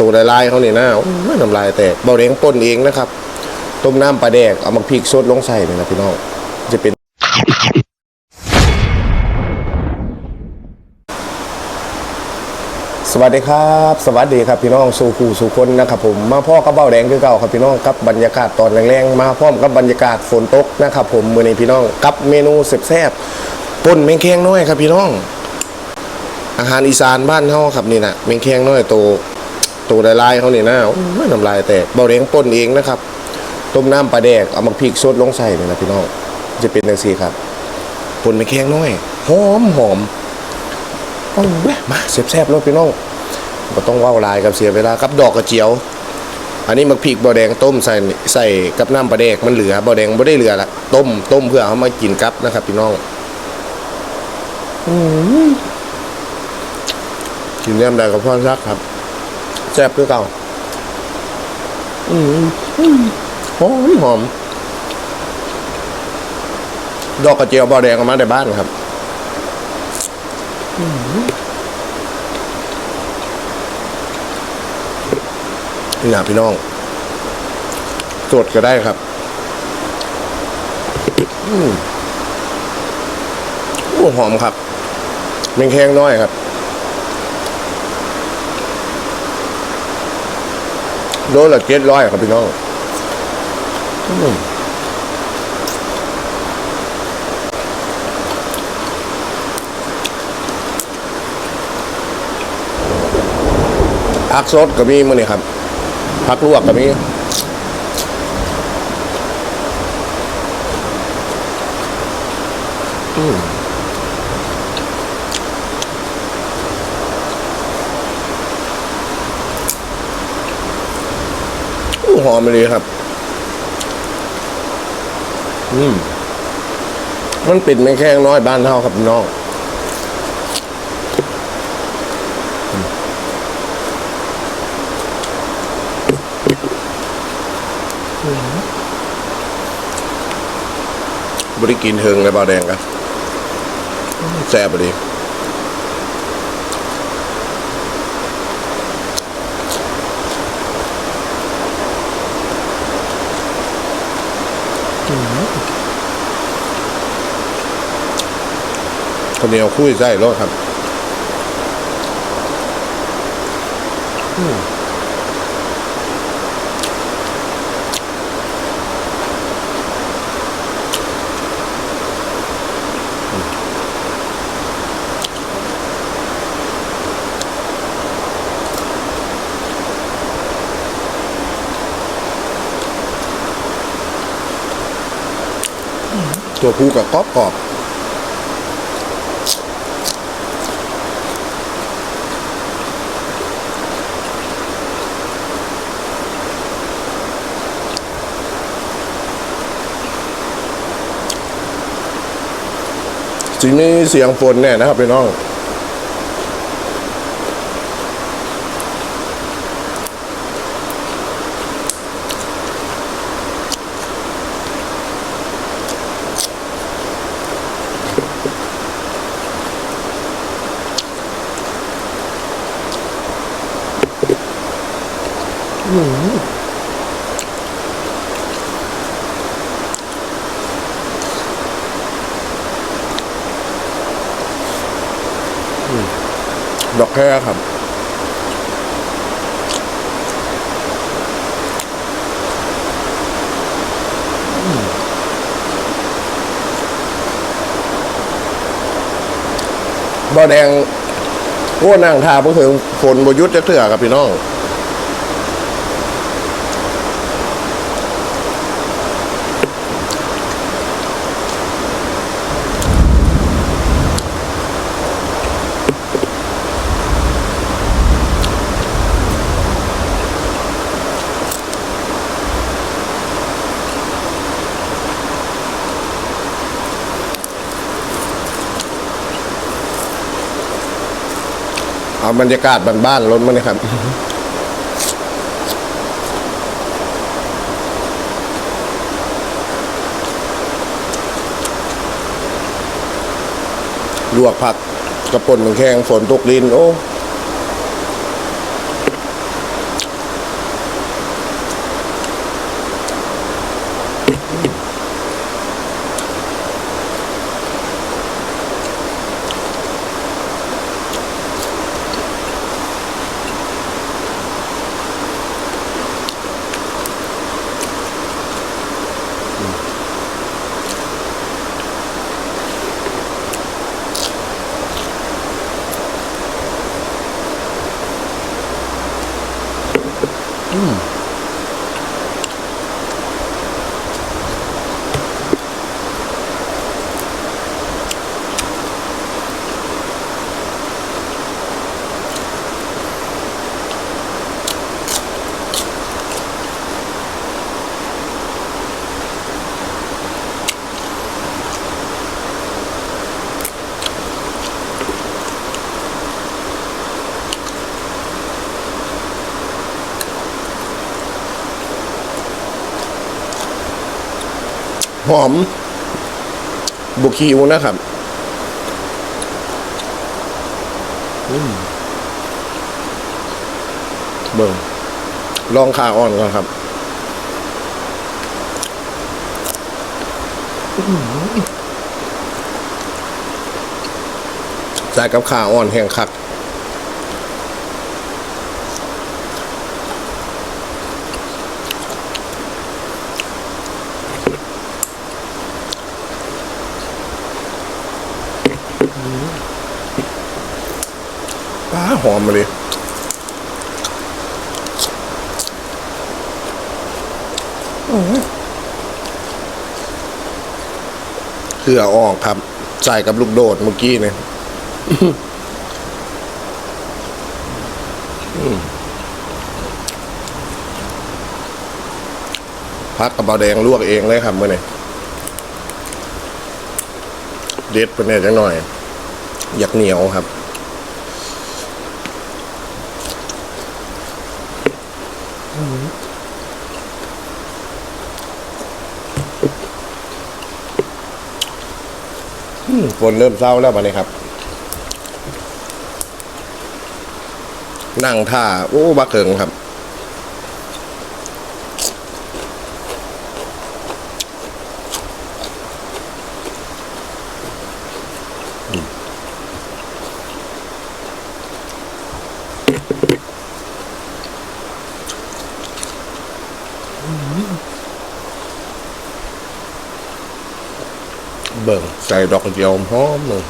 ตัวลายๆเขาเนี่ยนะโอ้ยน้ำลายแตกเบาแดงป่นเองนะครับ ต้มน้ำปลาแดกเอามาพริกสดลงใส่นี่นะพี่น้องจะเป็นสวัสดีครับ สวัสดีครับพี่น้องสู่คู่สู่คนนะครับผมมาพ่อกับเบ้าแดงคือเก่าครับพี่น้องกับบรรยากาศตอนแรงๆมาพร้อมกับบรรยากาศฝนตกนะครับผมมือนี้พี่น้องกับเมนูแซ่บๆป่นแมงแคงน้อยครับพี่น้อง อาหารอีสานบ้านเฮาครับนี่นะแมงแคงน้อยโต โตลายๆเขาเนี่ยนะโอ้ยน้ำลายแตกเบ้าแดงป่นเองนะครับ ต้มน้ำปลาแดกเอามาพริกสดลงใส่นี่นะพี่น้องจะเป็นจังซี่ครับป่นแมงแคงน้อยหอมหอมโอ้ยมาแซ่บๆแล้วพี่น้องก็ต้องว้าวลายกับเสียเวลากับดอกกระเจียว อันนี้มักพริกบอแดงต้มใส่ใส่กับน้ำปลาแดกมันเหลือบอแดงไม่ได้เหลือละต้มต้มเพื่อเอามากินกับนะครับ พี่น้องอืกินย่ำได้กับพ่อซักครับ ซ่บคือเก่าอืมอืมหอมหอม ดอกกระเจียวบอแดงเอามาในบ้านครับนี่นะพี่น้องสดก็ได้ครับอืมโอ้หอมครับแมงแคงน้อยครับ โลละเจ็ดร้อยครับพี่น้องผักสดก็มีมื้อนี้ครับผักลวกก็มีอืม อู้หอมเลยครับ อืม มันปิดไม่แค่น้อยบ้านเท่าครับพี่น้องบริกินเฮิงเลยบาวแดงครับแซ่บดี ข้าวเหนียวคุยไส้รสครับอืมตัวผู้กับกรอบกรอบ สีนี้เสียงฝนแน่นะครับพี่น้อง ดอกแค่ครับบ่อแดงโอ้นั่งทาเพิ่งถึงฝนบยุทธ์จะเถื่อกับพี่น้อง เอาบรรยากาศบ้านๆล้นมาเลยครับ ลวกผักกระป่นมันแข็งฝนตกลินโอ้ Mm. หอม บุคิวนะครับอืมเบิ่งลองขาอ่อนก่อนครับใส่กับขาอ่อนแห้งคัก ปลาหอมมาเลยเคือออกครับใส่กับลูกโดดเมื่อกี้เนี่ยพักกระเบาแดงลวกเองเลยครับเมื่อนี้เด็ดไปเนี่ยจังหน่อย อยากเหนียวครับ อืม ฝนเริ่มเศร้าแล้วบัดนี้ครับ นั่งท่า โอ้บักเขิงครับ เบิ่งใส่ดอกเดียวหอมเลย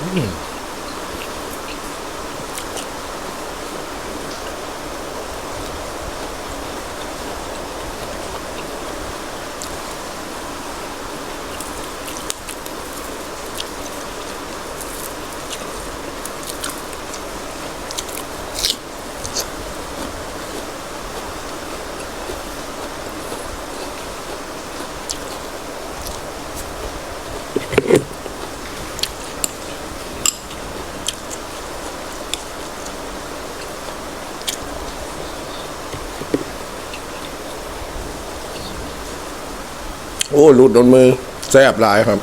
อืม โอ้หลุดโดนมือ แซ่บหลายครับ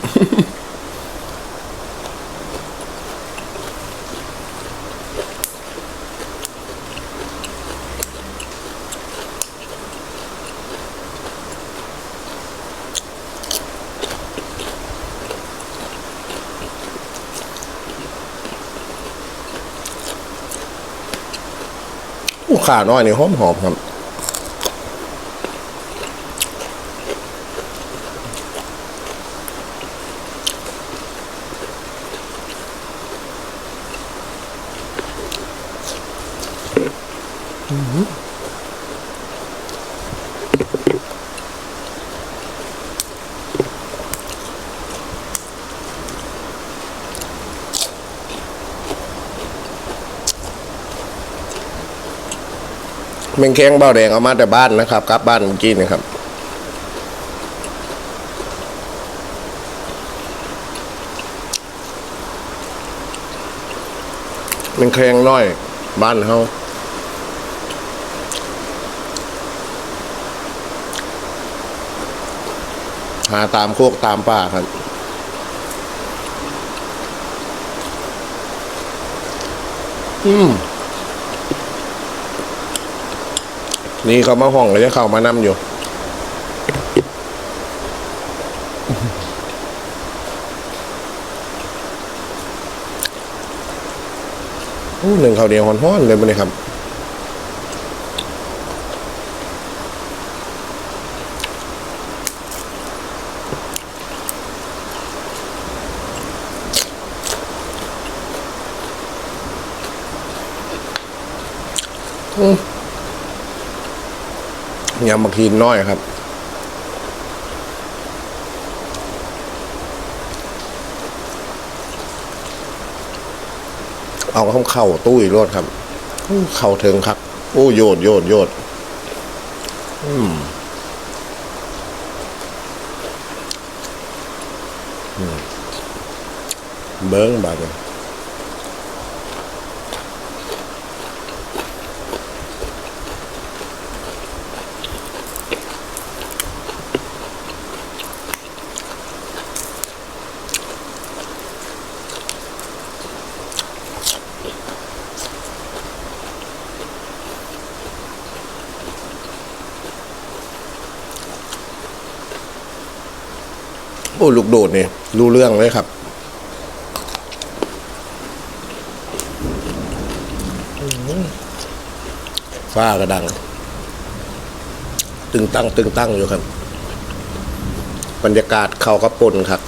โอ้ขาน้อยนี่หอมหอมครับ เมงแข้งเบ้าแดงเอามาแต่บ้านนะครับกลับบ้านเมื่อกี้นะครับเมงแข้งน้อย บ้านเฮาหาตามโคกตามป่าครับอืม นี่เขามาห้องเลยจะเข้ามานำอยู่โอ้หนึ่งข้าวเดียวหอนๆเลยมันนี่ครับอ ยำบักฮีนน้อยครับ เอาข้าเข่าตู้อีกรถครับอู้เข่าเถิงครับโอ้โยดโยดโยดอืมเบิ้งบาดเลย โอ้ลูกโดดนี่รู้เรื่องเลยครับฟ้ากระดัง ตึงตั้ง ตึงตั้งอยู่ครับ บรรยากาศเขากระปนครับ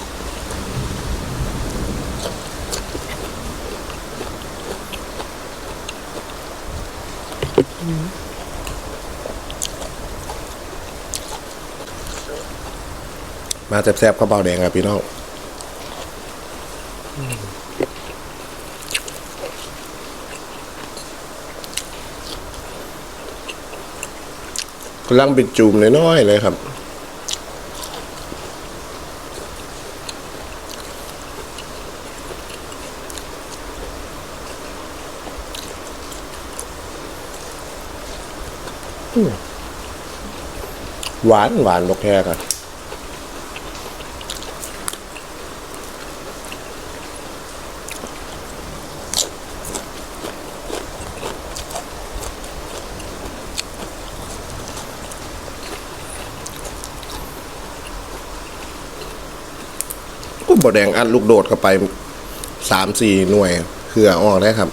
มาแซ่บๆข้าวเบาแดงครับพี่น้องกำลังเป็นจูมน้อยๆเลยครับหวานหวานนกแค่กัน บดแดงอัดลูกโดดเข้าไปสามสี่หน่วยเผื่อออกได้ครับ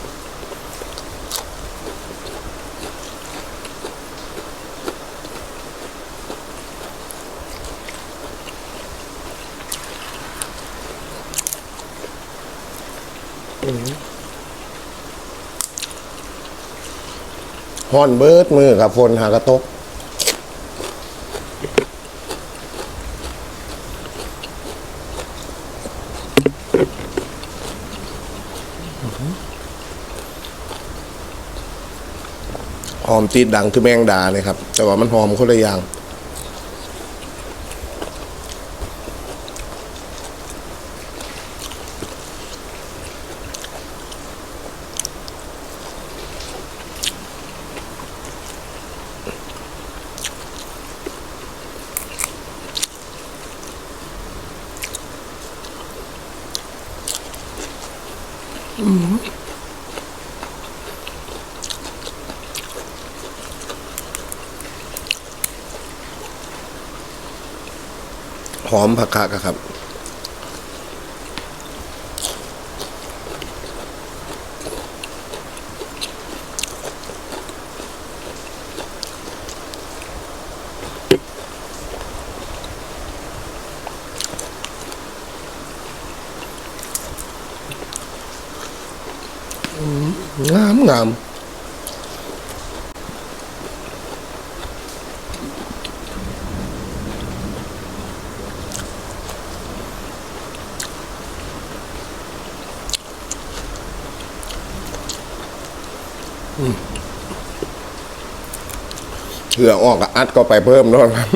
ฮอนเบิดมือครับฝนหากระตก หอมตีดดังคือแมงดาเลยครับ แต่ว่ามันหอมคนละอย่าง หอมผักกะครับ งามงาม เหลือออกอัดก็ไปเพิ่มด้วยครับ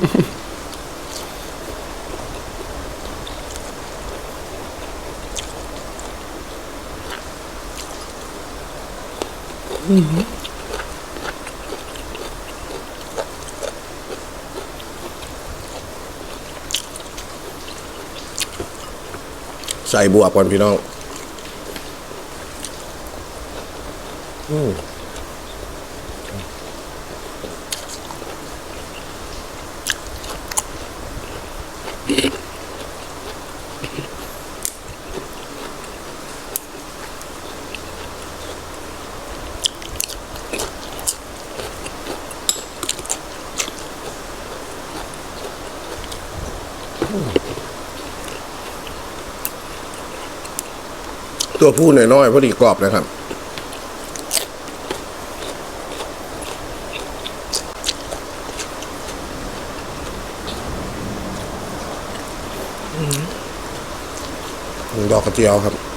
ใส่บวบก่อนพี่น้อง อือ ตัวผู้น้อยๆพอดีกรอบนะครับ ดอกกระเจียวครับ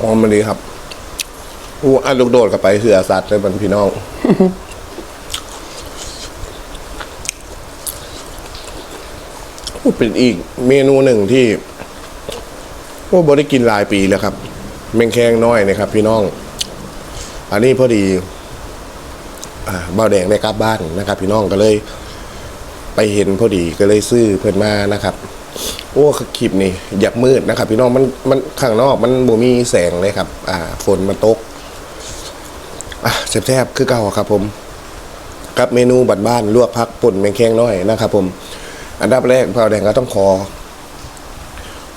หอมมันดีครับอู้อันลูกโดดกับไปเสือสัตว์เลยมันพี่น้องอู้เป็นอีกเมนูหนึ่งที่โอ้บได้กินหลายปีแล้วครับเมงแคงน้อยนะครับ พี่น้อง อันนี้พอดีอ่าเบาแดงได้กลับบ้านนะครับ พี่น้องก็เลย ไปเห็นพอดีก็เลยซื้อเพิ่นมานะครับ โอ้คลิปนี่อยากมืดนะครับ พี่น้องมันมันข้างนอกมันบ่มีแสงเลยครับ อ่า ฝนมันตกอะแซ่บๆคือเก่าครับผมกับเมนูบัดบ้านลวกพักป่นแมงแคงน้อยนะครับผม อันดับแรกพาวแดงก็ต้องขอ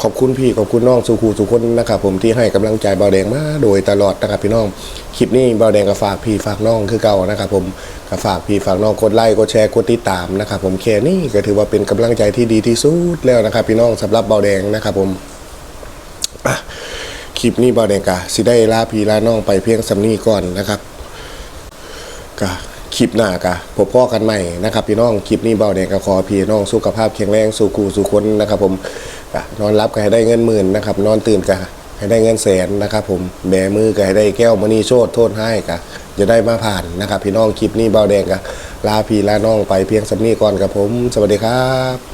ขอบคุณพี่ขอบคุณน้องสุขูสุคนนะครับผมที่ให้กำลังใจเบาแดงมาโดยตลอดนะครับพี่น้องคลิปนี้เบาแดงก็ฝากพี่ฝากน้องคือเก่านะครับผมก็ฝากพี่ฝากน้องกดไลค์กดแชร์กดติดตามนะครับผมแค่นี้ก็ถือว่าเป็นกำลังใจที่ดีที่สุดแล้วนะครับพี่น้องสำหรับเบาแดงนะครับผมคลิปนี้เบาแดงกะสิได้ลาพี่ลาน้องไปเพียงสำนีก่อนนะครับก็ คลิปหน้ากะพบพ่อกันใหม่นะครับพี่น้องคลิปนี้เบาแดงก็ขอพี่น้องสุขภาพแข็งแรงสู่กูสู่คนนะครับ ผมก็นอนรับก็ให้ได้เงินหมื่นนะครับ นอนตื่นก็ให้ได้เงินแสนนะครับผมแบมือก็ให้ได้แก้วมณีโชดโทษให้กะจะได้มาผ่านนะครับ พี่น้องคลิปนี้เบาแดงก็ลาพี่ลาน้องไปเพียงสำนีก่อนกับผม สวัสดีครับ